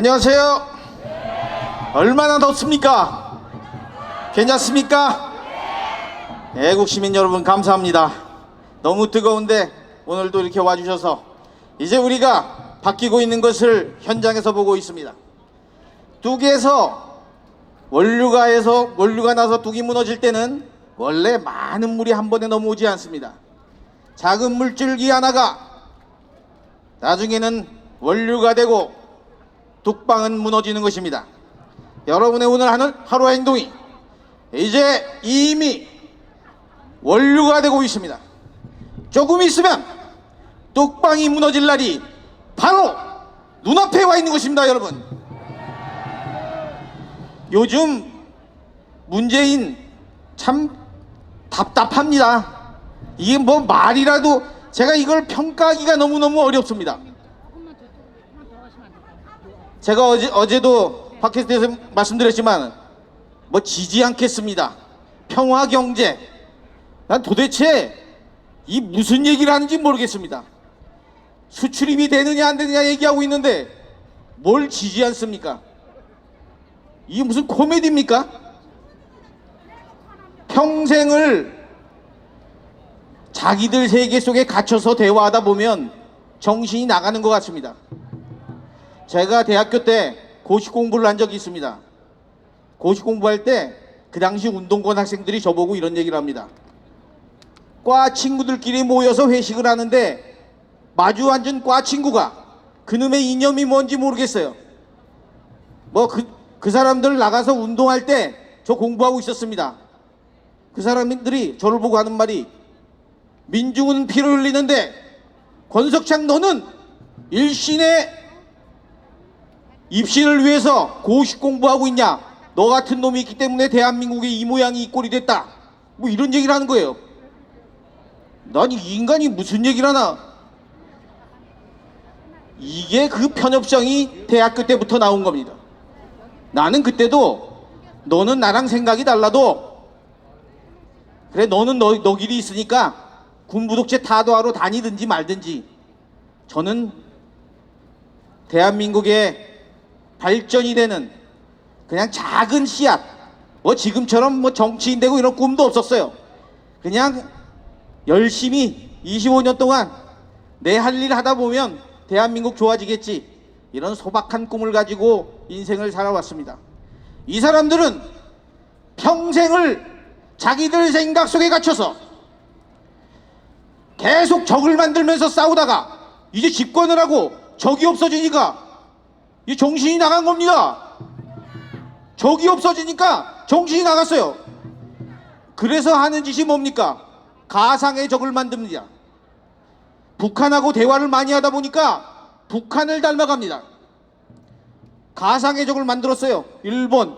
안녕하세요. 얼마나 덥습니까? 괜찮습니까? 애국 시민 여러분 감사합니다. 너무 뜨거운데 오늘도 이렇게 와주셔서 이제 우리가 바뀌고 있는 것을 현장에서 보고 있습니다. 뚝에서 원류가에서 원류가 나서 뚝이 무너질 때는 원래 많은 물이 한 번에 넘어오지 않습니다. 작은 물줄기 하나가 나중에는 원류가 되고 뚝방은 무너지는 것입니다. 여러분의 오늘 하는 하루 행동이 이제 이미 원류가 되고 있습니다. 조금 있으면 뚝방이 무너질 날이 바로 눈앞에 와 있는 것입니다, 여러분. 요즘 문재인 참 답답합니다. 이게 뭐 말이라도 제가 이걸 평가하기가 너무너무 어렵습니다. 제가 어제, 어제도 팟캐스트에서 말씀드렸지만 뭐 지지 않겠습니다. 평화 경제. 난 도대체 이 무슨 얘기를 하는지 모르겠습니다. 수출입이 되느냐 안 되느냐 얘기하고 있는데 뭘 지지 않습니까? 이게 무슨 코미디입니까? 평생을 자기들 세계 속에 갇혀서 대화하다 보면 정신이 나가는 것 같습니다. 제가 대학교 때 고시 공부를 한 적이 있습니다. 고시 공부할 때 그 당시 운동권 학생들이 저보고 이런 얘기를 합니다. 과 친구들끼리 모여서 회식을 하는데 마주 앉은 과 친구가 그놈의 이념이 뭔지 모르겠어요. 뭐 그 그 사람들 나가서 운동할 때 저 공부하고 있었습니다. 그 사람들이 저를 보고 하는 말이 민중은 피를 흘리는데 권석창 너는 일신의 입신을 위해서 고시 공부하고 있냐? 너 같은 놈이 있기 때문에 대한민국의 이 모양이 이 꼴이 됐다. 뭐 이런 얘기를 하는 거예요. 난 이 인간이 무슨 얘기를 하나? 이게 그 편협성이 대학교 때부터 나온 겁니다. 나는 그때도 너는 나랑 생각이 달라도 그래 너는 너, 너 길이 있으니까 군부독재 타도하러 다니든지 말든지 저는 대한민국의 발전이 되는 그냥 작은 씨앗 뭐 지금처럼 뭐 정치인 되고 이런 꿈도 없었어요. 그냥 열심히 25년 동안 내 할 일 하다 보면 대한민국 좋아지겠지 이런 소박한 꿈을 가지고 인생을 살아왔습니다. 이 사람들은 평생을 자기들 생각 속에 갇혀서 계속 적을 만들면서 싸우다가 이제 집권을 하고 적이 없어지니까 이 정신이 나간 겁니다. 적이 없어지니까 정신이 나갔어요. 그래서 하는 짓이 뭡니까? 가상의 적을 만듭니다. 북한하고 대화를 많이 하다 보니까 북한을 닮아갑니다. 가상의 적을 만들었어요. 일본.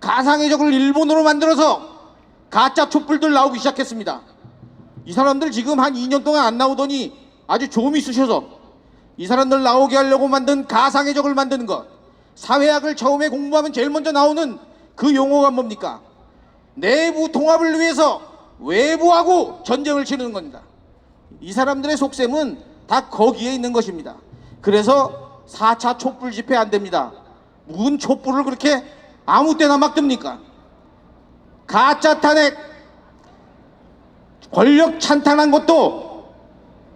가상의 적을 일본으로 만들어서 가짜 촛불들 나오기 시작했습니다. 이 사람들 지금 한 2년 동안 안 나오더니 아주 좀 있으셔서 이 사람들 나오게 하려고 만든 가상의 적을 만드는 것. 사회학을 처음에 공부하면 제일 먼저 나오는 그 용어가 뭡니까? 내부 통합을 위해서 외부하고 전쟁을 치르는 겁니다. 이 사람들의 속셈은 다 거기에 있는 것입니다. 그래서 4차 촛불 집회 안 됩니다. 무슨 촛불을 그렇게 아무 때나 막 듭니까? 가짜 탄핵, 권력 찬탄한 것도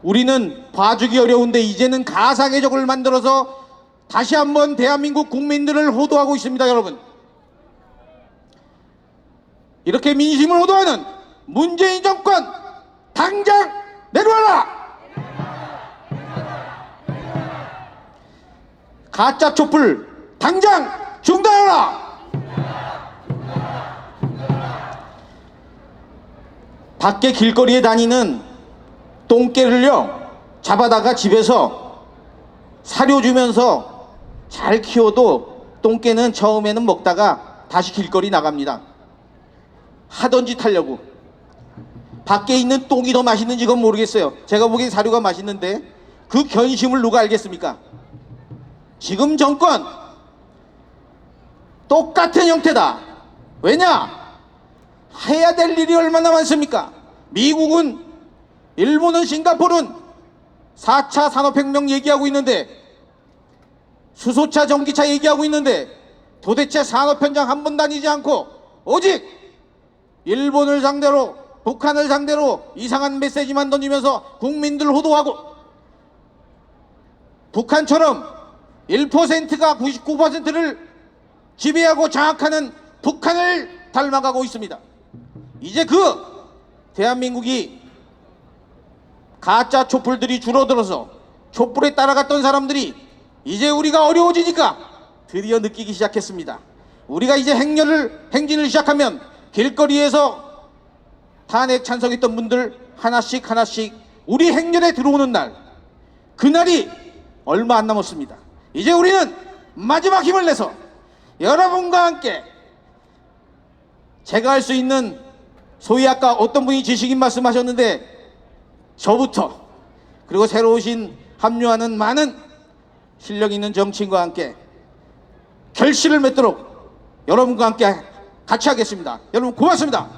우리는 봐주기 어려운데 이제는 가상의 적을 만들어서 다시 한번 대한민국 국민들을 호도하고 있습니다, 여러분. 이렇게 민심을 호도하는 문재인 정권 당장 내려와라! 가짜 촛불 당장 중단하라! 밖에 길거리에 다니는 똥개를요 잡아다가 집에서 사료 주면서 잘 키워도 똥개는 처음에는 먹다가 다시 길거리 나갑니다. 하던 짓 하려고. 밖에 있는 똥이 더 맛있는지 그건 모르겠어요. 제가 보기엔 사료가 맛있는데 그 견심을 누가 알겠습니까? 지금 정권 똑같은 형태다. 왜냐? 해야 될 일이 얼마나 많습니까? 미국은, 일본은, 싱가포르는 4차 산업혁명 얘기하고 있는데 수소차 전기차 얘기하고 있는데 도대체 산업 현장 한 번 다니지 않고 오직 일본을 상대로 북한을 상대로 이상한 메시지만 던지면서 국민들 호도하고 북한처럼 1%가 99%를 지배하고 장악하는 북한을 닮아가고 있습니다. 이제 그 대한민국이 가짜 촛불들이 줄어들어서 촛불에 따라갔던 사람들이 이제 우리가 어려워지니까 드디어 느끼기 시작했습니다. 우리가 이제 행렬을 행진을 시작하면 길거리에서 탄핵 찬성했던 분들 하나씩 하나씩 우리 행렬에 들어오는 날 그날이 얼마 안 남았습니다. 이제 우리는 마지막 힘을 내서 여러분과 함께 제가 할 수 있는 소위 아까 어떤 분이 지식인 말씀하셨는데 저부터 그리고 새로 오신 합류하는 많은 실력 있는 정치인과 함께 결실을 맺도록 여러분과 함께 같이 하겠습니다. 여러분 고맙습니다.